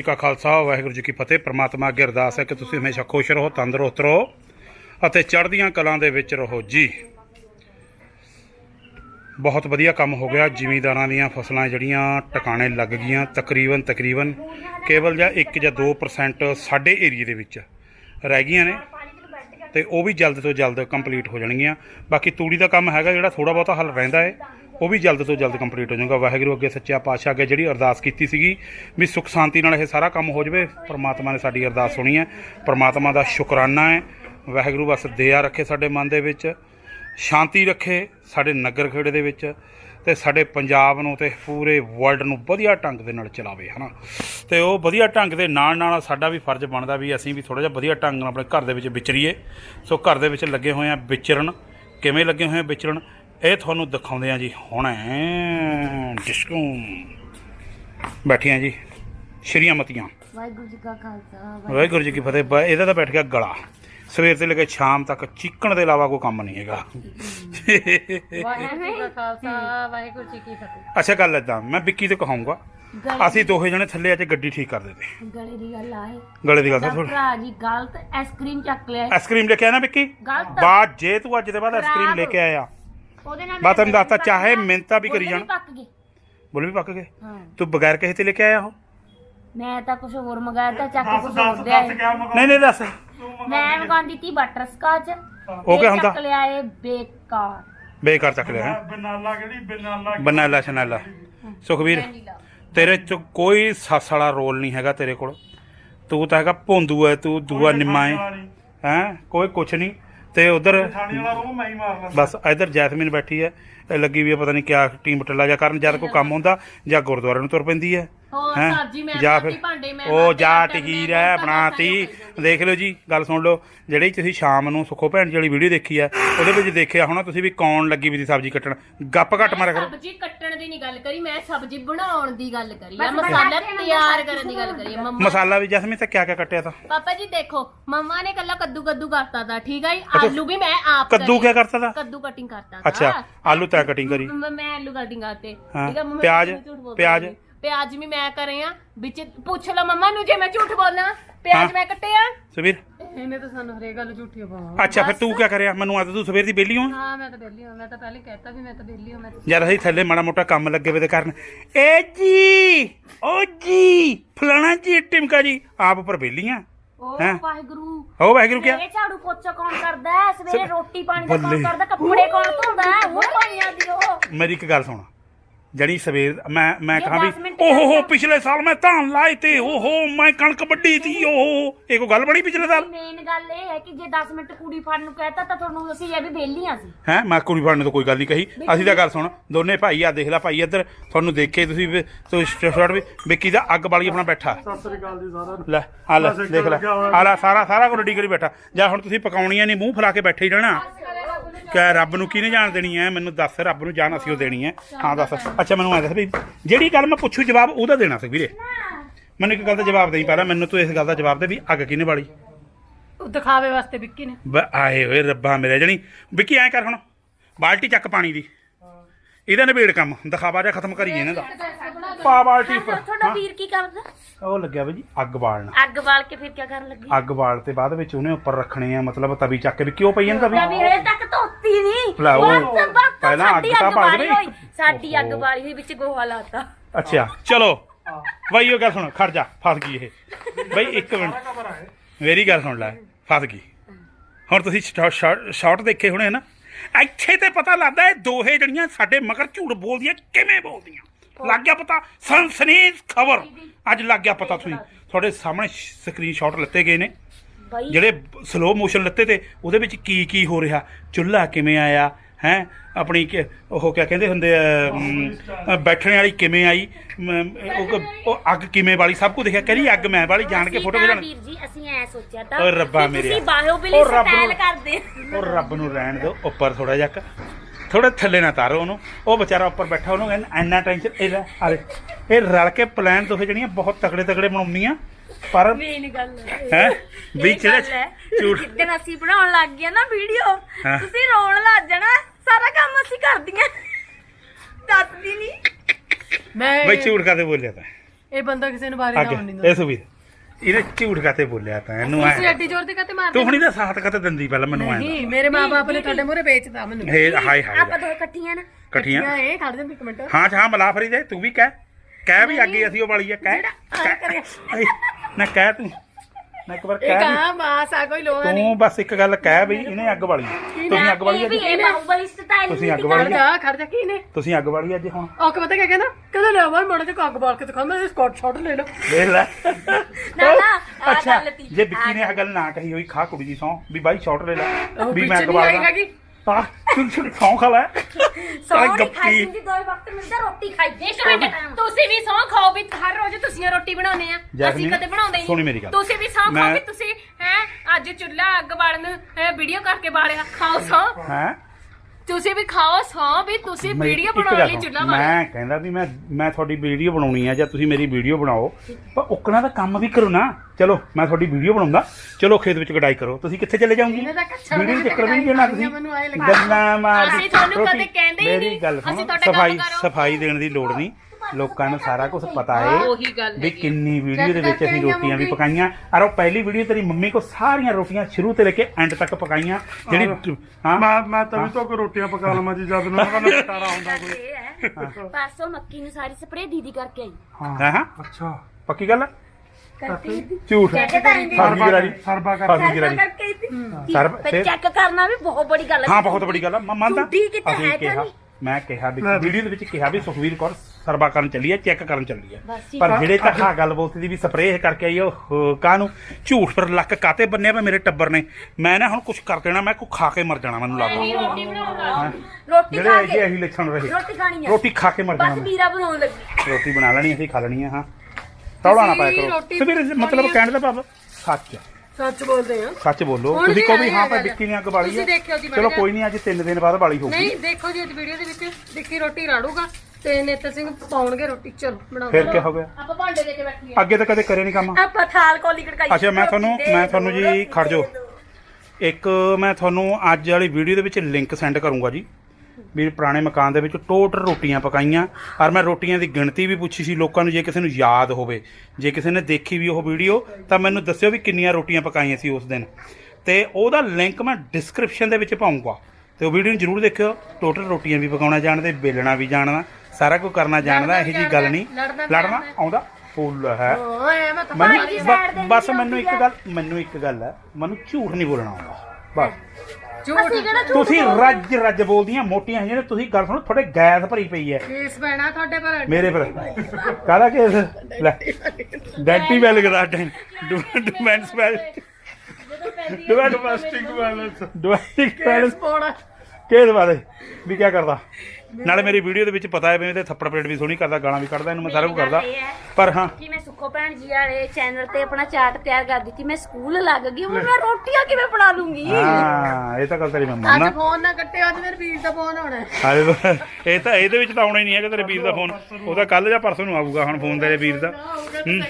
ਜੀ ਕਾ ਖਾਲਸਾ, ਵਾਹਿਗੁਰੂ ਜੀ ਕੀ ਫਤਿਹ। ਪ੍ਰਮਾਤਮਾ ਅੱਗੇ ਅਰਦਾਸ ਹੈ ਕਿ ਤੁਸੀਂ ਹਮੇਸ਼ਾ ਖੁਸ਼ ਰਹੋ, ਤੰਦਰੁਸਤ ਰਹੋ ਅਤੇ ਚੜ੍ਹਦੀਆਂ ਕਲਾਂ ਦੇ ਵਿੱਚ ਰਹੋ ਜੀ। ਬਹੁਤ ਵਧੀਆ ਕੰਮ ਹੋ ਗਿਆ। ਜ਼ਿਮੀਂਦਾਰਾਂ ਦੀਆਂ ਫਸਲਾਂ ਜਿਹੜੀਆਂ ਟਿਕਾਣੇ ਲੱਗ ਗਈਆਂ, ਤਕਰੀਬਨ ਤਕਰੀਬਨ ਕੇਵਲ ਜਾਂ 1 ਜਾਂ 2% ਸਾਡੇ ਏਰੀਏ ਦੇ ਵਿੱਚ ਰਹਿ ਗਈਆਂ ਨੇ। ਤੇ ਉਹ ਵੀ ਜਲਦ ਤੋਂ ਜਲਦ ਕੰਪਲੀਟ ਹੋ ਜਾਣਗੀਆਂ। ਬਾਕੀ ਤੂੜੀ ਦਾ ਕੰਮ ਹੈਗਾ ਜਿਹੜਾ ਥੋੜਾ ਬਹੁਤਾ ਹੱਲ ਰਹਿੰਦਾ ਹੈ ਉਹ ਵੀ ਜਲਦ ਤੋਂ ਜਲਦ ਕੰਪਲੀਟ ਹੋ ਜਾਊਗਾ। ਵਾਹਿਗੁਰੂ ਅੱਗੇ ਸੱਚਾ ਪਾਤਸ਼ਾਹ ਅੱਗੇ ਜਿਹੜੀ ਅਰਦਾਸ ਕੀਤੀ ਸੀਗੀ ਵੀ ਸੁਖ ਸ਼ਾਂਤੀ ਨਾਲ ਇਹ ਸਾਰਾ ਕੰਮ ਹੋ ਜਾਵੇ, ਪਰਮਾਤਮਾ ਨੇ ਸਾਡੀ ਅਰਦਾਸ ਸੁਣੀ ਹੈ। ਪਰਮਾਤਮਾ ਦਾ ਸ਼ੁਕਰਾਨਾ ਹੈ। ਵਾਹਿਗੁਰੂ ਬਸ ਦਇਆ ਰੱਖੇ ਸਾਡੇ ਮਨ ਦੇ ਵਿੱਚ, ਸ਼ਾਂਤੀ ਰੱਖੇ ਸਾਡੇ ਨਗਰ ਖੇੜੇ ਦੇ ਵਿੱਚ। ਤੇ ਸਾਡੇ ਪੰਜਾਬ ਨੂੰ ਤੇ ਪੂਰੇ ਵਰਲਡ ਨੂੰ ਵਧੀਆ ਢੰਗ ਦੇ ਨਾਲ ਚਲਾਵੇ ਹਨਾ? ਤੇ ਉਹ ਵਧੀਆ ਢੰਗ ਦੇ ਨਾਲ ਨਾਲ ਸਾਡਾ ਵੀ ਫਰਜ਼ ਬਣਦਾ ਵੀ ਅਸੀਂ ਵੀ ਥੋੜਾ ਜਿਹਾ ਵਧੀਆ ਢੰਗ ਨਾਲ ਆਪਣੇ ਘਰ ਦੇ ਵਿੱਚ ਵਿਚਰੀਏ। ਸੋ ਘਰ ਦੇ ਵਿੱਚ ਲੱਗੇ ਹੋਏ ਆ ਵਿਚਰਨ। ਕਿਵੇਂ ਲੱਗੇ ਹੋਏ ਆ ਵਿਚਰਨ? ਇਹ ਤੁਹਾਨੂੰ ਦਿਖਾਉਂਦੇ ਆ ਜੀ ਹੁਣ ਡਿਸਕੋ। ਬੈਠੀਆਂ ਜੀ ਸ਼੍ਰੀਆਂ ਮਤੀਆਂ ਵਾਹਿਗੁਰੂ ਜੀ ਕਾ ਖਾਲਸਾ ਵਾਹਿਗੁਰੂ ਜੀ ਕੀ ਫਤਿਹ। ਇਹਦਾ ਤਾਂ ਬੈਠ ਗਿਆ ਗਲਾ। ਸਵੇਰ ਤੋਂ ਲੈ ਕੇ ਸ਼ਾਮ ਤੱਕ ਚੀਕਣ ਦੇ ਇਲਾਵਾ ਕੋਈ ਕੰਮ ਨਹੀਂ ਹੈਗਾ। ਵਾਹਿਗੁਰੂ ਜੀ ਕਾ ਖਾਲਸਾ ਵਾਹਿਗੁਰੂ ਜੀ ਕੀ ਫਤਿਹ। ਅੱਛਾ ਗੱਲ ਏਦਾਂ ਮੈਂ ਵਿੱਕੀ ਤੋਂ ਕਹਾਂਗਾ ਅਸੀਂ ਦੋਹੇ ਜਣੇ ਥੱਲੇ ਆ ਕੇ ਗੱਡੀ ਠੀਕ ਕਰ ਦਿੰਦੇ। ਗਲੇ ਦੀ ਗੱਲ ਆਏ ਗਲੇ ਦੀ ਗੱਲ ਤਾਂ ਥੋੜੀ ਭਰਾ ਜੀ ਗਲਤ ਆਈਸਕ੍ਰੀਮ ਚੱਕ ਲਿਆ ਆਈਸਕ੍ਰੀਮ ਲੈ ਕੇ ਆਇਆ ਨਾ ਵਿੱਕੀ? ਗਲਤ। ਬਾਅਦ ਜੇ ਤੂੰ ਅੱਜ ਦੇ ਬਾਅਦ ਆਈਸਕ੍ਰੀਮ ਲੈ ਕੇ ਆਇਆ। ਉਹਦੇ ਨਾਲ ਮੈਂ ਤੈਨੂੰ ਦੱਸਤਾ, ਚਾਹੇ ਮਿੰਨਤਾਂ ਵੀ ਕਰੀ ਜਾਣ। ਪੱਕ ਗਏ। ਬੋਲ ਵੀ ਪੱਕ ਗਏ? ਹਾਂ। ਤੂੰ ਬਗੈਰ ਕਿਸੇ ਤੇ ਲੈ ਕੇ ਆਇਆ ਉਹ? ਮੈਂ ਤਾਂ ਕੁਝ ਹੋਰ ਮੰਗਾਇਆ ਤਾਂ ਚੱਕ ਕੇ ਕੁਝ ਹੋਰ ਲਿਆ ਨਹੀਂ ਨਹੀਂ ਦੱਸ। ਮੈਂ ਮੰਗਾਉਂਦੀ ਤੀ ਬਟਰ ਸਕਾਚ ਉਹ ਕਿਆ ਹੁੰਦਾ? ਚੱਕ ਲਿਆ ਏ ਬੇਕਾਰ। ਬੇਕਾਰ ਚੱਕ ਲਿਆ ਹੈ? ਬਨਾਲਾ ਕਿਹੜੀ? ਬਨਾਲਾ ਬਨਾਲਾ ਸ਼ਨਾਲਾ। ਸੁਖਵੀਰ ਤੇਰੇ ਚ ਕੋਈ ਸੱਸ ਵਾਲਾ ਰੋਲ ਨਹੀਂ ਹੈਗਾ ਤੇਰੇ ਕੋਲ। ਤੂੰ ਤਾਂ ਹੈਗਾ ਭੋਂਦੂ ਹੈ ਤੂੰ ਦੂਆ ਨਿੰਮਾ ਹੈ ਹੈ? ਕੋਈ ਕੁਛ ਨਹੀਂ। ਤੇ ਉਧਰ ਥਾਣੀ ਵਾਲਾ ਰੂਮ ਮੈਂ ਹੀ ਮਾਰਨਾ ਬਸ ਇਧਰ ਜੈਸਮੀਨ ਬੈਠੀ ਹੈ ਇਹ ਲੱਗੀ ਵੀ ਪਤਾ ਨਹੀਂ ਕਿਆ ਟੀਮ ਟੱਲਾ ਜਾਂ ਕਰਨ ਜਦ ਕੋਈ ਕੰਮ ਹੁੰਦਾ ਜਾਂ ਗੁਰਦੁਆਰੇ ਨੂੰ ਤੁਰ ਪੈਂਦੀ ਹੈ ਹੋਰ ਹੈਂ? ਸਬਜ਼ੀ ਮੈਂ ਜਾਂ ਬਣਾਤੀ, ਫਿਰ। ਭਾਂਡੇ ਮੈਂ ਉਹ ਜਾ ਮੈਂ ਹੈ ਧੋਤਾ, ਬਣਾਤੀ ਦੇਖ ਲਓ ਜੀ ਗੱਲ ਸੁਣ ਲਓ ਜਿਹੜੀ ਤੁਸੀਂ ਸ਼ਾਮ ਨੂੰ ਸੁੱਖੋ ਭੈਣ ਜੀ ਵਾਲੀ ਵੀਡੀਓ ਦੇਖੀ ਹੈ ਉਹਦੇ ਵਿੱਚ ਦੇਖਿਆ ਹੋਣਾ ਤੁਸੀਂ ਵੀ ਕੌਣ ਲੱਗੀ ਵੀ ਦੀ ਸਬਜ਼ੀ ਕੱਟਣ। ਗੱਪ ਘੱਟ ਮਾਰਿਆ ਕਰੋ। ਸਬਜ਼ੀ ਕੱਟਣ ਦੀ ਨਹੀਂ ਗੱਲ ਕਰੀ ਮੈਂ ਸਬਜ਼ੀ ਬਣਾਉਣ ਦੀ ਗੱਲ ਕਰੀ ਆ ਬਸ ਮਸਾਲਾ ਤਿਆਰ ਕਰਨ ਦੀ ਗੱਲ ਕਰੀ ਆ ਮੰਮਾ। ਮਸਾਲਾ ਵੀ ਜਸਮੀਨ ਤੇ ਕਿਆ ਕਿਆ ਕੱਟਿਆ ਤਾਂ? ਪਾਪਾ ਜੀ ਦੇਖੋ ਮੰਮਾ ਨੇ ਕੱਲਾ ਕੱਦੂ ਕੱਦੂ ਕਰਤਾ ਤਾ ਠੀਕ ਹੈ ਜੀ? ਆਲੂ ਵੀ ਮੈਂ ਆਪ ਕੱਦੂ ਕਰੇ। ਕਿਆ ਕਰਤਾ ਤਾ? ਕੱਦੂ ਕਟਿੰਗ ਕਰਤਾ ਤਾ। ਅੱਛਾ ਆਲੂ ਤੈ ਕਟਿੰਗ ਕਰੀ। ਮ- ਮੈਂ ਆਲੂ ਕਟਿੰਗ ਕਰਤੇ। ਹਾਂ, ਠੀਕ ਹੈ ਮੰਮਾ ਪਿਆਜ਼, ਪਿਆਜ਼। ਪਿਆਜ਼ ਵੀ ਮੈਂ ਕਰੇ ਆ ਵਿੱਚ ਪੁੱਛ ਲਓ ਮੰਮਾ ਨੂੰ ਜੇ ਮੈਂ ਝੂਠ ਬੋਲਾਂ। ਪਿਆਜ਼ ਹਾਂ। ਮੈਂ ਕੱਟੇ ਆ ਸੁਵੀਰ ਇਹਨੇ ਤਾਂ ਸਾਨੂੰ ਹਰੇਕ ਗੱਲ ਝੂਠੀ ਪਾਵਾ ਅੱਛਾ ਫਿਰ ਤੂੰ ਕਿਆ ਕਰਿਆ? ਮੈਨੂੰ ਅੱਜ ਤੂੰ ਸਵੇਰ ਦੀ ਬੇਲੀ ਹੋ ਹਾਂ ਮੈਂ ਤਾਂ ਵਿਹਲੀ ਹਾਂ ਮੈਂ ਤਾਂ ਪਹਿਲੇ ਕਹਿਤਾ ਵੀ ਮੈਂ ਤਾਂ ਵਿਹਲੀ ਹਾਂ ਮੈਂ ਤਾਂ ਜਦ ਅਸੀਂ ਥੱਲੇ ਮਾੜਾ ਮੋਟਾ ਕੰਮ ਲੱਗੇ ਵੇ ਤੇ ਕਰਨ। ਏ ਜੀ! ਓ ਜੀ! ਫਲਾਣਾ ਜੀ ਟਿਮਕਾ ਜੀ ਆਪ ਉੱਪਰ ਬੇਲੀਆਂ ਉਹ ਹੈਂ? ਵਾਹਿਗੁਰੂ। ਹੋ ਵਾਹਿਗੁਰੂ ਕਿਆ? ਸਵੇਰੇ ਝਾੜੂ ਪੋਚਾ ਕੌਣ ਕਰਦਾ ਹੈ? ਸਵੇਰੇ ਸਵੇ- ਰੋਟੀ ਪਾਣੀ ਦਾ ਬੱਲੇ। ਕੌਣ ਕਰਦਾ ਕੱਪੜੇ ਕੌਣ ਧੋਂਦਾ ਹੈ? ਉਹ ਪਾਈਆਂ ਦੀ ਉਹ। ਮੇਰੀ ਇੱਕ ਗੱਲ ਸੁਣ। ਜਣੀ ਸਵੇਰ ਮੈਂ ਮੈਂ ਕਹਾਂ ਵੀ ਓਹ ਹੋ ਪਿਛਲੇ ਸਾਲ ਮੈਂ ਧਾਨ ਲਾਏ ਤੇ ਓਹੋ ਮੈਂ ਕਣਕ ਵੱਢੀ ਤੀ ਓਹੋ। ਇਹ ਕੋਈ ਗੱਲ ਬਣੀ ਪਿਛਲੇ ਸਾਲ? ਮੇਨ ਗੱਲ ਇਹ ਹੈ ਕਿ ਜੇ 10 ਮਿੰਟ ਕੁੜੀ ਫੜਨ ਨੂੰ ਕਹਿਤਾ ਤਾਂ ਤੁਹਾਨੂੰ ਅਸੀਂ ਇਹ ਵੀ ਵਿਹਲੀਆਂ ਸੀ। ਹੈ ਮੈਂ ਕੁੜੀ ਫੜਨ ਤੋਂ ਕੋਈ ਗੱਲ ਨਹੀਂ ਕਹੀ। ਅਸੀਂ ਤਾਂ ਗੱਲ ਸੁਣ ਦੋਨੇ ਭਾਈ ਆ ਦੇਖ ਲੈ ਭਾਈ ਇੱਧਰ ਤੁਹਾਨੂੰ ਦੇਖੇ ਤੁਸੀਂ ਸ਼ਾਰਟ ਵੀ ਵਿੱਕੀ ਦਾ ਅੱਗ ਬਾਲੀ ਆਪਣਾ ਬੈਠਾ। ਸਤਿ ਸ੍ਰੀ ਅਕਾਲ ਜੀ ਸਾਰਿਆਂ ਨੂੰ। ਲੈ ਆ ਲੈ ਦੇਖ ਲੈ। ਆ ਲੈ ਸਾਰਾ ਸਾਰਾ ਕੁਝ ਰੈਡੀ ਕਰੀ ਬੈਠਾ। ਜਾਂ ਹੁਣ ਤੁਸੀਂ ਪਕਾਉਣੀਆਂ ਨਹੀਂ ਮੂੰਹ ਫਲਾ ਕੇ ਬੈਠੇ ਹੀ ਰਹਿਣਾ। ਕਿ ਰੱਬ ਨੂੰ ਕਿਹਨੇ ਜਾਣ ਦੇਣੀ ਹੈ? ਮੈਨੂੰ ਦੱਸ ਰੱਬ ਨੂੰ ਜਾਣ ਅਸੀਂ ਉਹ ਦੇਣੀ ਹੈ। ਹਾਂ ਦੱਸ। ਅੱਛਾ ਮੈਨੂੰ ਐ ਦੱਸ ਵੀ ਜਿਹੜੀ ਗੱਲ ਮੈਂ ਪੁੱਛੂ ਜਵਾਬ ਉਹਦਾ ਦੇਣਾ ਸੀ ਵੀਰੇ। ਮੈਨੂੰ ਇੱਕ ਗੱਲ ਦਾ ਜਵਾਬ ਦੇਈ ਪਹਿਲਾਂ ਮੈਨੂੰ ਤੂੰ ਇਸ ਗੱਲ ਦਾ ਜਵਾਬ ਦੇ ਵੀ ਅੱਗ ਕਿਹਨੇ ਬਾਲੀ? ਉਹ ਦਿਖਾਵੇ ਵਾਸਤੇ ਵਿੱਕੀ ਨੇ। ਬ- ਆਏ ਓਏ ਰੱਬਾ ਮੇਰੇ ਜਣੀ। ਵਿੱਕੀ ਐ ਕਰ ਹੁਣ ਬਾਲਟੀ ਚੱਕ ਪਾਣੀ ਦੀ। ਇਹਦਾ ਨਿਬੇੜ ਕੰਮ ਦਿਖਾਵਾ ਜਿਹਾ ਖਤਮ ਕਰੀਏ ਇਹਨਾਂ ਦਾ। ਪਾ ਬਾਲਟੀ ਉੱਪਰ ਤੁਹਾਡਾ ਹਾਂ, ਵੀਰ ਕੀ ਕਰਦਾ? ਉਹ ਲੱਗਿਆ ਬਈ ਜੀ ਅੱਗ ਬਾਲਣਾ। ਅੱਗ ਬਾਲ ਕੇ ਫਿਰ ਕੀ ਕਰਨ ਲੱਗੀ? ਅੱਗ ਬਾਲ ਤੇ ਬਾਅਦ ਵਿੱਚ ਉਹਨੇ ਉੱਪਰ ਰੱਖਣੇ ਆ ਮਤਲਬ ਤਵੀ ਚੱਕ ਕੇ ਵੀ ਕਿਉਂ ਪਈ ਇਹਨਾਂ ਤਵੀ? ਤਾਂ ਵੀਰੇ ਤੱਕ ਧੋਤੀ ਨਹੀਂ ਲੈ ਉਹ ਬਸ, ਬਸ, ਪਹਿਲਾਂ ਸਾਡੀ ਅੱਗ ਤਾਂ ਬਾਲ ਗਈ। ਹੋਈ, ਸਾਡੀ ਅੱਗ ਓਹੋ। ਬਾਲੀ ਹੋਈ ਵਿੱਚ ਗੋਹਾ ਲਾਤਾ। ਅੱਛਾ ਚਲੋ। ਬਈ ਉਹ ਗੱਲ ਸੁਣ ਖੜ ਜਾ ਫਸ ਗਈ ਇਹ। ਬਈ ਇੱਕ ਮਿੰਟ। ਮੇਰੀ ਗੱਲ ਸੁਣ ਲੈ ਫਸ ਗਈ। ਹੁਣ ਤੁਸੀਂ ਸ਼ਾਰਟ ਦੇਖੇ ਹੋਣੇ ਨਾ ਇੱਥੇ ਤੇ ਪਤਾ ਲੱਗਦਾ ਇਹ ਦੋਹੇ ਜਣੀਆਂ ਸਾਡੇ ਮਗਰ ਝੂਠ ਬੋਲਦੀਆਂ ਕਿਵੇਂ ਬੋਲਦੀਆਂ? ਲੱਗ ਗਿਆ ਪਤਾ ਸਨਸਨੀਜ਼ ਖਬਰ। ਅੱਜ ਲੱਗ ਗਿਆ ਪਤਾ ਤੁਸੀਂ। ਤੁਹਾਡੇ ਸਾਹਮਣੇ ਸਕਰੀਨਸ਼ਾਟ ਲੱਤੇ ਗਏ ਨੇ। ਬਾਈ। ਜਿਹੜੇ ਸਲੋ ਮੋਸ਼ਨ ਲੱਤੇ ਤੇ ਉਹਦੇ ਵਿੱਚ ਕੀ ਕੀ ਹੋ ਰਿਹਾ? ਚੁੱਲ੍ਹਾ ਕਿਵੇਂ ਆਇਆ? ਹੈ? ਆਪਣੀ ਕਿ- ਉਹ ਕਿਆ ਕਹਿੰਦੇ ਹੁੰਦੇ ਆ ਅਮ, ਅ, ਬੈਠਣੇ ਵਾਲੀ ਕਿਵੇਂ ਆਈ? ਉਹ ਉਹ ਅੱਗ ਕਿਵੇਂ ਵਾਲੀ? ਸਭ ਕੁਝ ਦੇਖਿਆ। ਕਹਿੰਦੀ ਅੱਗ ਮੈਂ ਵਾਲੀ ਜਾਣ ਕੇ ਅਸੀਂ ਫੋਟੋ ਤਾਂ ਖਿਚਾਣ ਵੀਰ ਜੀ ਅਸੀਂ ਐ ਸੋਚਿਆ ਤਾਂ ਓਏ ਰੱਬਾ ਕਿ ਮੇਰੇ ਤੁਸੀਂ ਬਾਹੋਬਲੀ ਉਹ ਰੱਬ ਸਟਾਈਲ ਨੂੰ- ਕਰਦੇ। ਉਹ ਰੱਬ ਨੂੰ ਰਹਿਣ ਦਿਓ ਉੱਪਰ ਥੋੜਾ ਜਿਹਾ ਥੋੜਾ ਥੱਲੇ ਨਾ ਤਾਰੋ ਉਹਨੂੰ। ਉਹ ਵਿਚਾਰਾ ਉੱਪਰ ਬੈਠਾ ਉਹਨੂੰ ਕਹਿੰਦਾ ਐਨਾ ਟੈਨਸ਼ਨ ਇਹ ਲੈ, ਆ ਦੇ ਇਹ ਰਲ ਕੇ ਪਲਾਨ ਦੋਹੇ ਜਿਹੜੀਆਂ ਬਹੁਤ ਤਕੜੇ ਤਕੜੇ ਬਣਾਉਂਦੀਆਂ ਪਰ ਮੇਨ ਗੱਲ ਹੈ? ਵੀ ਜਿਹੜੇ ਝੂਠ? ਜਿੱਦਣ ਅਸੀਂ ਬਣਾਉਣ ਲੱਗ ਗਏ ਨਾ ਵੀਡੀਓ। ਤੁਸੀਂ ਰੋਣ ਲੱਗ ਜਾਣਾ ਸਾਰਾ ਕੰਮ ਅਸੀਂ ਕਰਦੀਆਂ। ਦੱਸਦੀ ਨਹੀਂ ਮੈਂ ਬਈ ਝੂਠ ਕਾਦੇ ਬੋਲਿਆ ਤਾਂ? ਇਹ ਬੰਦਾ ਕਿਸੇ ਨੂੰ ਬਾਰੇ ਨਾ ਹੋਣ ਨਹੀਂ ਅੱਗੇ ਇਹ ਸੁਵੀਰ ਇਹਨੇ ਝੂਠ ਕਾਤੇ ਬੋਲਿਆ ਤਾਂ? ਇਹਨੂੰ ਤੁਸੀਂ ਐ ਐਡੀ ਜ਼ੋਰ ਦੀ ਕਾਤੇ ਮਾਰਦੇ ਤੂੰ ਹੁਣੀ ਦਾ ਸਾਥ ਕਾਤੇ ਦਿੰਦੀ ਪਹਿਲਾਂ ਮੈਨੂੰ ਐ ਨਹੀਂ ਮੇਰੇ ਮਾਪੇ ਨੇ ਤੁਹਾਡੇ ਮੂਹਰੇ ਵੇਚਦਾ ਮੈਨੂੰ। ਹੇ ਹਾਏ ਹਾਏ ਆਪਾਂ ਦੋ ਇਕੱਠੀਆਂ ਨਾ। ਇਕੱਠੀਆਂ? ਇਹ ਖੜ ਜਾਂਦੇ ਇੱਕ ਮਿੰਟ। ਹਾਂ ਹਾਂ ਮਲਾ ਫਰੀ ਦੇ ਤੂੰ ਵੀ ਕਹਿ। ਕਹਿ ਵੀ ਅੱਗੇ ਅਸੀਂ ਉਹ ਵਾਲੀ ਆ ਕਹਿ। ਨਾ ਕਹਿ ਤੂੰ। ਨਾ ਇੱਕ ਵਾਰ ਇਹ ਕਹਿ ਵੀ। ਕਹਾ ਮਾਸ ਆ ਕੋਈ ਲੋਹਾ ਨਹੀਂ। ਤੂੰ ਬਸ ਇੱਕ ਗੱਲ ਕਹਿ ਬਈ ਇਹਨੇ ਅੱਗ ਵਾਲੀ ਤੁਸੀਂ ਅੱਗ ਵਾਲੀ ਇਹ ਵੀ ਅੱਜ ਇਹ ਬਾਹੂਬਲੀ ਸਟਾਈਲ ਤੁਸੀਂ ਅੱਗ ਖੜ ਵਾਲੀ ਜਾ ਖੜ ਜਾ ਕੀ ਨੇ? ਤੁਸੀਂ ਅੱਗ ਵਾਲੀ ਅੱਜ ਹੁਣ। ਉਹ ਕਿ ਪਤਾ ਕੀ ਕਹਿੰਦਾ? ਕਹਿੰਦਾ ਲੈ ਬਾਈ ਮੋੜੇ ਤੇ ਅੱਗ ਬਾਲ ਕੇ ਦਿਖਾ ਮੈਂ ਸਕਾਟ ਸ਼ਾਟ ਲੈ ਲਓ ਦੇਖ ਲੈ। ਨਾ, ਆਹ ਅੱਛਾ ਗੱਲ ਤੀ। ਜੇ ਵਿੱਕੀ ਨੇ ਇਹ ਗੱਲ ਨਾ ਕਹੀ ਹੋਈ ਖਾ ਕੁੜੀ ਦੀ ਸੌ ਵੀ ਬਾਈ ਸ਼ਾਟ ਲੈ ਲੈ। ਉਹ ਵੀ ਮੈਂ ਅੱਗ ਨਹੀਂ ਆਈ ਵਾਲਾ ਹੈਗੀ ਆ। ਤੂੰ ਛੁੱਟ ਸੌ ਖਾ ਲੈ। ਸੌ ਚੱਲ ਨਹੀਂ ਗੱਪੀ। ਖਾਈ ਹੁੰਦੀ ਦੋ ਵਕਤ ਮਿਲਦਾ ਰੋਟੀ ਖਾਈ ਇੱਕ ਮਿੰਟ। ਤੁਸੀਂ ਵੀ ਸੌਂ ਖਾਓ ਵੀ ਹਰ ਰੋਜ਼ ਤੁਸੀਂ ਰੋਟੀ ਬਣਾਉਂਦੇ ਆ। ਅਸੀਂ ਜੈਸਮੀਨ, ਕਦੇ ਬਣਾਉਂਦੇ ਨਹੀਂ। ਸੁਣੀ ਮੇਰੀ ਗੱਲ। ਤੁਸੀਂ ਵੀ ਸੌਂ ਖਾਓ ਮੈਂ- ਵੀ ਤੁਸੀਂ ਹੈ ਅੱਜ ਚੁੱਲ੍ਹਾ ਅੱਗ ਬਾਲਣ ਵੀਡੀਓ ਕਰਕੇ ਬਾਲਿਆ। ਖਾਓ ਸੌਂ। ਹੈ? ਤੁਸੀਂ ਵੀ ਖਾਓ ਸੌਂ ਵੀ ਤੁਸੀਂ ਵੀਡੀਓ ਬਣਾਉਣ ਲਈ ਚੁੱਲ੍ਹਾ ਬਾਲਿਆ ਮੈਂ ਕਹਿੰਦਾ ਵੀ ਮੈਂ ਮੈਂ ਤੁਹਾਡੀ ਵੀਡੀਓ ਬਣਾਉਣੀ ਆ ਜਾਂ ਤੁਸੀਂ ਮੇਰੀ ਵੀਡੀਓ ਬਣਾਓ ਪਰ ਉਕਣਾ ਦਾ ਕੰਮ ਵੀ ਕਰੋ ਨਾ। ਚਲੋ ਮੈਂ ਤੁਹਾਡੀ ਵੀਡੀਓ ਬਣਾਉਂਦਾ। ਚਲੋ ਖੇਤ ਵਿੱਚ ਕਢਾਈ ਕਰੋ। ਤੁਸੀਂ ਕਿੱਥੇ ਚਲੇ ਜਾਓਗੇ? ਇਹਨੇ ਤਾਂ ਕੱਛਾ ਵੀਡੀਓ ਚੱਕਰ ਵੀ ਨਹੀਂ ਦੇਣਾ ਤੁਸੀਂ। ਮੈਨੂੰ। ਗੱਲਾਂ ਮਾਰ ਅਸੀਂ ਤੁਹਾਨੂੰ ਕਦੇ ਕਹਿੰਦੇ ਹੀ ਮੇਰੀ ਨਹੀਂ। ਗੱਲ ਅਸੀਂ ਸੁਣੋ ਤੁਹਾਡਾ ਕੰਮ ਸਫ਼ਾਈ ਕਰੋ। ਸਫ਼ਾਈ ਦੇਣ ਦੀ ਲੋੜ ਨਹੀਂ। ਲੋਕਾਂ ਨੂੰ ਸਾਰਾ ਕੁਝ ਪਤਾ ਹੈ ਗੱਲ ਵੀ ਹੈਗੀ। ਕਿੰਨੀ ਵੀਡੀਓ ਦੇ ਵਿੱਚ ਅਸੀਂ ਰੋਟੀਆਂ ਵੀ। ਪਕਾਈਆਂ। ਔਰ ਉਹ ਪਹਿਲੀ ਵੀਡੀਓ ਤੇਰੀ ਮੰਮੀ ਕੋ ਸਾਰੀਆਂ ਰੋਟੀਆਂ ਸ਼ੁਰੂ ਤੋਂ ਲੈ ਕੇ ਐਂਡ ਤੱਕ ਪਕਾਈਆਂ। ਜਿਹੜੀ ਹਾਂ। ਮੈਂ ਮੈਂ ਤਵੀ ਤੋਂ ਕੋਈ ਰੋਟੀਆਂ ਪਕਾ ਲਵਾਂ ਜੀ ਜਦ ਨੂੰ ਉਹਨਾਂ ਦਾ ਟਾਰਾ ਹੁੰਦਾ ਕੋਈ। ਇਹ ਹੈ ਮੱਕੀ ਨੂੰ ਸਾਰੀ ਸਪਰੇ ਦੀਦੀ ਕਰਕੇ ਆਈ। ਹਾਂ। ਹਾਂ। ਅੱਛਾ। ਪੱਕੀ ਗੱਲ ਹੈ? ਕਰਤੀ ਝੂਠ। ਤਾਂ। ਫਰਜ਼ੀ ਗਰਾਰੀ। ਸਰਬਾ ਕਰ ਫਰਜ਼ੀ ਗਰਾਰੀ। ਕਰਕੇ ਆਈ ਸੀ। ਸਰ ਤੇ ਫਿਰ ਚੈੱਕ ਕਰਨਾ ਵੀ ਬਹੁਤ ਬੜੀ ਗੱਲ ਹੈ। ਹਾਂ ਬਹੁਤ ਬੜੀ ਗੱਲ ਆ। ਮੈਂ ਮੰਨਦਾ ਝੂਠੀ ਕਿਤੇ ਅਸੀਂ ਹੈ ਤਾਂ ਕਿਹਾ ਨਹੀਂ। ਮੈਂ ਕਿਹਾ ਵੀ ਵੀਡੀਓ ਦੇ ਵਿੱਚ ਕਿਹਾ ਵੀ ਸੁਖਵੀਰ ਕੌਰ ਸਰਬਾ ਕਰਨ ਚੱਲੀ ਹੈ ਚੈੱਕ ਕਰਨ ਚੱਲੀ ਹੈ ਬਸ ਜੀ। ਪਰ ਜਿਹੜੇ ਆ ਗੱਲ ਬੋਲਦੀ ਦੀ ਵੀ ਸਪਰੇਅ ਕਰਕੇ ਆਈ ਉਹ ਕਾਹਨੂੰ? ਝੂਠ ਪਰ ਲੱਕ ਕਾਤੇ ਬੰਨਿਆ ਪਿਆ ਮੇਰੇ ਟੱਬਰ ਨੇ? ਮੈਂ ਨਾ ਹੁਣ ਕੁਝ ਕਰ ਦੇਣਾ ਮੈਂ ਕੋ ਖਾ ਕੇ ਮਰ ਜਾਣਾ ਮੈਨੂੰ ਲੱਗਦਾ। ਰੋਟੀ ਬਣਾਉਣਾ ਰੋਟੀ ਜਿਹੜੇ ਖਾ ਇਹ ਕੇ ਇਹੀ ਲੱਛਣ ਰਹੇ। ਰੋਟੀ ਖਾਣੀ ਹੈ ਰੋਟੀ ਖਾ ਕੇ ਮਰ ਜਾਣਾ ਬਸ ਮੈਂ। ਵੀਰਾ ਬਣਾਉਣ ਲੱਗੀ। ਰੋਟੀ ਬਣਾ ਲੈਣੀ ਅਸੀਂ ਖਾ ਲੈਣੀ ਆ ਹਾਂ। ਰੌਲਾ ਨਾ ਪਾਇਆ ਤੁਸੀਂ ਕਰੋ। ਰੋਟੀ ਸਵੇਰੇ ਮਤਲਬ ਕਹਿਣ ਦਾ ਭਾਵ ਸੱਚ। ਸੱਚ ਬੋਲਦੇ ਆ। ਸੱਚ ਬੋਲੋ। ਹੁਣ ਤੁਸੀਂ ਵੀ ਕਹੋ ਵੀ ਆਏ ਹਾਂ ਆ। ਭਾਈ ਗੱਲ। ਵਿੱਕੀ ਨੇ ਅੱਗ ਬਾਲੀ ਤੁਸੀਂ ਹੈ ਦੇਖਿਓ ਜੀ ਚਲੋ ਮਾੜਾ ਕੋਈ ਨਹੀਂ ਅੱਜ 3 ਦਿਨ ਬਾਅਦ ਬਾਲੀ ਹੋਊਗੀ। ਨਹੀਂ ਦੇਖੋ ਜੀ ਅੱਜ ਵੀਡੀਓ ਦੇ ਵਿੱਚ ਦੇਖੀ ਰੋਟੀ ਰਾੜੂਗਾ। ਤੇ ਨੇਤਰ ਸਿੰਘ ਪਾਉਣਗੇ ਰੋਟੀ। ਚਲੋ ਬਣਾਓ। ਫਿਰ ਕੀ ਹੋ ਗਿਆ? ਆਪਾਂ ਭਾਂਡੇ ਦੇ ਕੇ ਬੈਠੀਏ। ਅੱਗੇ ਤਾਂ ਕਦੇ ਕਰੇ ਨਹੀਂ ਕੰਮ। ਆਪਾਂ ਥਾਲ ਕੋਲੀ ਕੜਕਾਈ। ਅੱਛਾ ਮੈਂ ਤੁਹਾਨੂੰ ਮੈਂ ਤੁਹਾਨੂੰ ਜੀ ਖੜ ਜਾਓ। ਇੱਕ ਮੈਂ ਤੁਹਾਨੂੰ ਅੱਜ ਵਾਲੀ ਵੀਡੀਓ ਦੇ ਵਿੱਚ ਲਿੰਕ ਸੈਂਡ ਕਰੂੰਗਾ ਜੀ। ਵੀ ਪੁਰਾਣੇ ਮਕਾਨ ਦੇ ਵਿੱਚ ਟੋਟਲ ਰੋਟੀਆਂ ਪਕਾਈਆਂ। ਔਰ ਮੈਂ ਰੋਟੀਆਂ ਦੀ ਗਿਣਤੀ ਵੀ ਪੁੱਛੀ ਸੀ ਲੋਕਾਂ ਨੂੰ ਜੇ ਕਿਸੇ ਨੂੰ ਯਾਦ ਹੋਵੇ। ਜੇ ਕਿਸੇ ਨੇ ਦੇਖੀ ਵੀ ਉਹ ਵੀਡੀਓ ਤਾਂ ਮੈਨੂੰ ਦੱਸਿਓ ਵੀ ਕਿੰਨੀਆਂ ਰੋਟੀਆਂ ਪਕਾਈਆਂ ਸੀ ਉਸ ਦਿਨ। ਤੇ ਉਹਦਾ ਲਿੰਕ ਮੈਂ ਡਿਸਕ੍ਰਿਪਸ਼ਨ ਦੇ ਵਿੱਚ ਪਾਉਂਗਾ। ਤੇ ਉਹ ਵੀਡੀਓ ਨੂੰ ਜ਼ਰੂਰ ਦੇਖਿਓ। ਟੋਟਲ ਰੋਟੀਆਂ ਵੀ ਪਕਾਉਣਾ ਜਾਣਦੇ ਵੇਲਣਾ ਵੀ ਜਾਣਦਾ। ਸਾਰਾ ਕੁਝ ਕਰਨਾ ਜਾਣਦਾ ਇਹੋ ਜੀ ਗੱਲ ਨਹੀਂ। ਲੜਨਾ ਆਉਂਦਾ ਫੁੱਲ ਹੈ। ਮੈਂ ਤਾਂ ਭਾਈ ਦੇ ਬਸ ਮੈਨੂੰ ਇੱਕ ਗੱਲ ਮੈਨੂੰ ਇੱਕ ਗੱਲ ਹੈ ਮੈਨੂੰ ਝੂਠ ਨਹੀਂ ਬੋਲਣਾ ਆਉਂਦਾ। ਬਸ। ਝੂਠ ਤੁਸੀਂ? ਰੱਜ ਰੱਜ ਬੋਲਦੀਆਂ ਮੋਟੀਆਂ ਜਿਹੜੇ ਤੁਸੀਂ ਗੱਲ ਸੁਣੋ ਤੁਹਾਡੇ ਗੈਸ ਭਰੀ ਪਈ ਹੈ। ਕੇਸ ਪੈਣਾ ਤੁਹਾਡੇ ਪਰ ਮੇਰੇ ਪਰ। ਕਾਹਦਾ ਕੇਸ? ਲੈ ਡੈਂਟੀ ਬੈਲ ਕਰਾ defence bail. Domestic defence bail ਪਾਉਣਾ। ਕੇਸ ਬਾਰੇ ਵੀ ਕੀ ਕਰਦਾ? ਨਾਲੇ ਮੇਰੀ ਵੀਡੀਓ ਦੇ ਵਿੱਚ ਪਤਾ ਹੈ ਵੀ ਇਹਦੇ ਥੱਪੜ ਪਲੇਟ ਵੀ ਸੋਹਣੀ ਕਰਦਾ ਗਾਲਾਂ ਵੀ ਕੱਢਦਾ ਇਹਨੂੰ ਮੈਂ ਸਾਰਾ ਕੁਝ ਮੇਰੀ ਗੱਲ ਕਰਦਾ। ਇਹ ਹੈ ਪਰ ਹਾਂ। ਕਿ ਮੈਂ ਸੁੱਖੋ ਭੈਣ ਜੀ ਵਾਲੇ ਚੈਨਲ ਤੇ ਆਪਣਾ ਚਾਰਟ ਤਿਆਰ ਕਰ ਦਿੱਤੀ ਮੈਂ ਸਕੂਲ ਲੱਗ ਗਈ ਹੁਣ ਮੈਂ ਰੋਟੀਆਂ ਕਿਵੇਂ ਬਣਾ ਲੂੰਗੀ? ਹਾਂ ਇਹ ਤਾਂ ਗੱਲ ਤੇਰੀ ਮੈਂ ਮੰਨਦਾ। ਅੱਜ ਫੋਨ ਨਾ ਕੱਟਿਓ ਅੱਜ ਮੇਰੇ ਵੀਰ ਦਾ ਫੋਨ ਆਉਣਾ ਹੈ। ਹਾਲੇ ਤਾਂ- ਇਹ ਤਾਂ ਇਹਦੇ ਵਿੱਚ ਤਾਂ ਆਉਣਾ ਹੀ ਨਹੀਂ ਹੈਗਾ ਤੇਰੇ ਵੀਰ ਦਾ ਫੋਨ। ਉਹਦਾ ਕੱਲ ਜਾਂ ਪਰਸੋਂ ਨੂੰ ਆਊਗਾ ਹੁਣ ਫੋਨ ਤੇਰੇ ਵੀਰ ਦਾ। ਹੂੰ।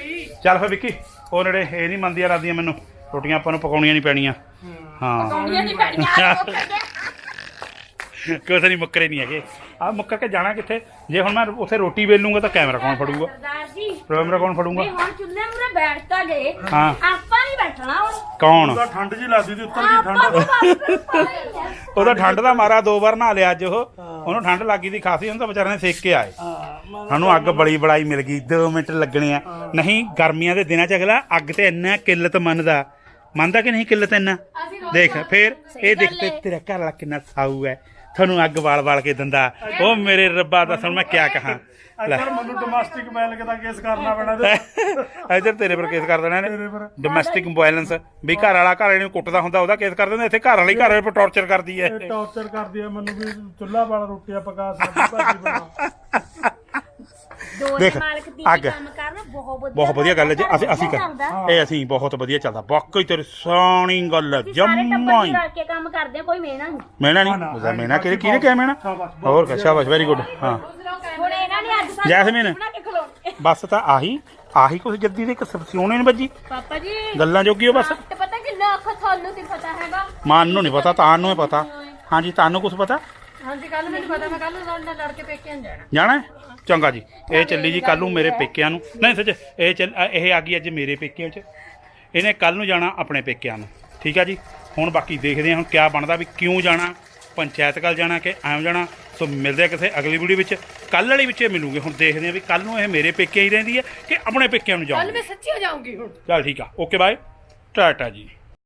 ਚੱਲ ਫਿਰ ਵਿੱਕੀ ਉਹ ਨੇੜੇ ਇਹ ਨਹੀਂ ਮੰਨਦੀਆਂ ਰਾਦੀਆਂ ਮੈਨੂੰ। ਰੋਟੀਆਂ ਆਪਾਂ ਨੂੰ ਪਕਾਉਣੀਆਂ ਨਹੀਂ ਪੈਣੀਆਂ। ਹਾਂ। ਸੌਣੀਆਂ ਨਹੀਂ ਪੈਣੀਆਂ ਕੁਛ ਨਹੀਂ ਮੁੱਕਰੇ ਨਹੀਂ ਹੈਗੇ। ਆ ਮੁੱਕਰ ਕੇ ਜਾਣਾ ਕਿੱਥੇ? ਜੇ ਹੁਣ ਮੈਂ ਉੱਥੇ ਰੋਟੀ ਵੇਲੂੰਗਾ ਤਾਂ ਕੈਮਰਾ ਕੌਣ ਫੜੂਗਾ? ਸਰਦਾਰ ਜੀ। ਕੈਮਰਾ ਕੌਣ ਫੜੂਗਾ? ਵੀ ਹੁਣ ਚੁੱਲ੍ਹੇ ਮੂਰੇ ਬੈਠ ਤਾਂ ਗਏ ਹਾਂ। ਆਪਾਂ ਨਹੀਂ ਬੈਠਣਾ ਹੁਣ। ਕੌਣ? ਉਹਦਾ ਠੰਡ ਜੀ ਲੱਗਦੀ ਸੀ ਉੱਤਰ ਦੀ ਠੰਡ। ਉਹਦਾ ਠੰਡ ਦਾ ਮਾਰਾ ਦੋ ਵਾਰ ਨਹਾ ਲਿਆ ਅੱਜ ਉਹ। ਉਹਨੂੰ ਠੰਡ ਲੱਗੀ ਦੀ ਖਾਸੀ ਉਹਨੂੰ ਤਾਂ ਵਿਚਾਰੇ ਨੇ ਸੇਕ ਕੇ ਆਏ। ਸਾਨੂੰ ਅੱਗ ਬੜੀ ਬੜਾਈ ਮਿਲ ਗਈ 2 ਮਿੰਟ ਲੱਗਣੇ ਆ। ਨਹੀਂ ਗਰਮੀਆਂ ਦੇ ਦਿਨਾਂ ਚ ਅਗਲਾ ਅੱਗ ਤੇ ਇੰਨਾ ਕਿੱਲਤ ਮੰਨਦਾ। ਮੰਨਦਾ ਕਿ ਨਹੀਂ ਕਿੱਲਤ ਇੰਨਾ? ਦੇਖ ਫੇਰ ਇਹ ਦੇਖ ਤੇ ਤੇਰਾ ਘਰ ਵਾਲਾ ਕਿੰਨਾ ਸਾਊ ਹੈ। ਤੁਹਾਨੂੰ ਅੱਗ ਵਾਲ ਵਾਲ ਕੇ ਦਿੰਦਾ। ਉਹ ਮੇਰੇ ਰੱਬਾ ਦਾ ਹੁਣ ਮੈਂ ਕਿਆ ਕਹਾਂ। ਲੈ। ਇੱਧਰ ਮੈਨੂੰ ਡੋਮੈਸਟਿਕ ਵਾਇਲੈਂਸ ਦਾ ਕੇਸ ਕਰਨਾ ਪੈਣਾ ਤੇ। ਇੱਧਰ ਤੇਰੇ ਪਰ ਕੇਸ ਕਰ ਦੇਣਾ ਇਹਨੇ। ਡੋਮੈਸਟਿਕ ਵਾਇਲੈਂਸ ਵੀ ਘਰ ਵਾਲਾ ਘਰ ਵਾਲੇ ਨੂੰ ਕੁੱਟਦਾ ਹੁੰਦਾ ਉਹਦਾ ਕੇਸ ਕਰ ਦਿੰਦੇ। ਇੱਥੇ ਘਰ ਵਾਲੀ ਘਰ ਵਾਲੇ ਪਰ ਟੌਰਚਰ ਕਰਦੀ ਹੈ। ਇਹ ਟੌਰਚਰ ਕਰਦੀ ਆ ਮੈਨੂੰ ਵੀ ਚੁੱਲ੍ਹਾ ਵਾਲਾ ਰੋਟੀਆਂ ਪਕਾ ਸਬਜ਼ੀ ਭਾਜੀ ਬਣਾ। ਦੇਖ, ਮਾਲਕ ਦੀ ਅੱਗ। ਕੰਮ ਕਰਨਾ ਬਹੁਤ ਵਧੀਆ ਬਹੁਤ ਵਧੀਆ ਗੱਲ ਹੈ ਜੀ ਅਸੀਂ ਅਸੀਂ। ਕਰ ਇਹ ਅਸੀਂ ਬਹੁਤ ਵਧੀਆ ਚੱਲਦਾ। ਵਾਕਈ ਤੇਰੀ ਸੋਹਣੀ ਗੱਲ ਹੈ ਜੰਮਾ ਹੀ। ਹੀ ਕੇ ਕੰਮ ਕਰਦੇ ਆ ਕੋਈ ਮੇਨਾ ਨਹੀਂ। ਮੈਨਾ ਨਹੀਂ? ਉਹਦਾ ਮੈਨਾ ਕਿਹਨੇ ਕਿਹਨੇ ਕਿਹਾ ਮੈਨਾ ਹੋਰ ਕਾ ਸ਼ਾਬਾਸ਼ ਵੈਰੀ ਗੁੱਡ ਹਾਂ। ਹੁਣ ਇਹਨਾਂ ਨੇ ਅੱਜ ਸਾਨੂੰ ਜੈਸਮੀਨ। ਬਣਾ ਕੇ ਖਿਲਾਉਣੇ ਬਸ ਤਾਂ ਆਹੀ ਆਹੀ ਕੁਛ ਜੱਦੀ ਦੇ ਇੱਕ ਸੋਹਣੇ ਨੇ ਵੱਜੀ ਪਾਪਾ ਜੀ ਗੱਲਾਂ ਜੋਗੀ ਉਹ ਬਸ। ਤੇ ਪਤਾ ਕਿੰਨਾ ਅੱਖ ਤੁਹਾਨੂੰ ਤੇ ਪਤਾ ਹੈਗਾ। ਮਾਨ ਨੂੰ ਨਹੀਂ ਪਤਾ ਤਾਂ ਨੂੰ ਹੀ ਪਤਾ। ਹਾਂਜੀ ਤੁਹਾਨੂੰ ਕੁਝ ਪਤਾ? ਹਾਂਜੀ ਕੱਲ ਮੈਨੂੰ ਪਤਾ ਮੈਂ ਕੱਲ ਨਾਲ ਲੜ ਕੇ ਪੇਕੇ ਆਂ ਜਾਣਾ। ਜਾਣਾ ਹੈ? ਚੰਗਾ ਜੀ ਇਹ ਚੱਲੀ ਜੀ ਕੱਲ ਨੂੰ ਮੇਰੇ ਪੇਕਿਆਂ ਨੂੰ। ਨਹੀਂ ਸੱਚ ਇਹ ਚੱਲ ਅ, ਇਹ ਆ ਗਈ ਅੱਜ ਮੇਰੇ ਪੇਕਿਆਂ 'ਚ। ਇਹਨੇ ਕੱਲ ਨੂੰ ਜਾਣਾ ਆਪਣੇ ਪੇਕਿਆਂ ਨੂੰ। ਠੀਕ ਆ ਜੀ? ਹੁਣ ਬਾਕੀ ਦੇਖਦੇ ਹਾਂ ਹੁਣ ਕਿਆ ਬਣਦਾ ਵੀ ਕਿਉਂ ਜਾਣਾ ਪੰਚਾਇਤ ਕੱਲ ਜਾਣਾ ਕਿ ਐਵੇਂ ਜਾਣਾ। ਸੋ ਮਿਲਦੇ ਆ ਕਿਸੇ ਅਗਲੀ ਵੀਡੀਓ ਵਿੱਚ। ਕੱਲ ਵਾਲੀ ਵਿੱਚ ਇਹ ਮਿਲੂਗੇ। ਹੁਣ ਦੇਖਦੇ ਹਾਂ ਵੀ ਕੱਲ ਨੂੰ ਇਹ ਮੇਰੇ ਪੇਕੇ ਹੀ ਰਹਿੰਦੀ ਹੈ ਕਿ ਆਪਣੇ ਪੇਕਿਆਂ ਨੂੰ ਕੱਲ ਜਾਊਗੀ। ਮੈਂ ਸੱਚੀ ਹੋ ਜਾਊਂਗੀ ਹੁਣ। ਚਲ ਠੀਕ ਆ। Okay bye. ਟਾਟਾ ਜੀ।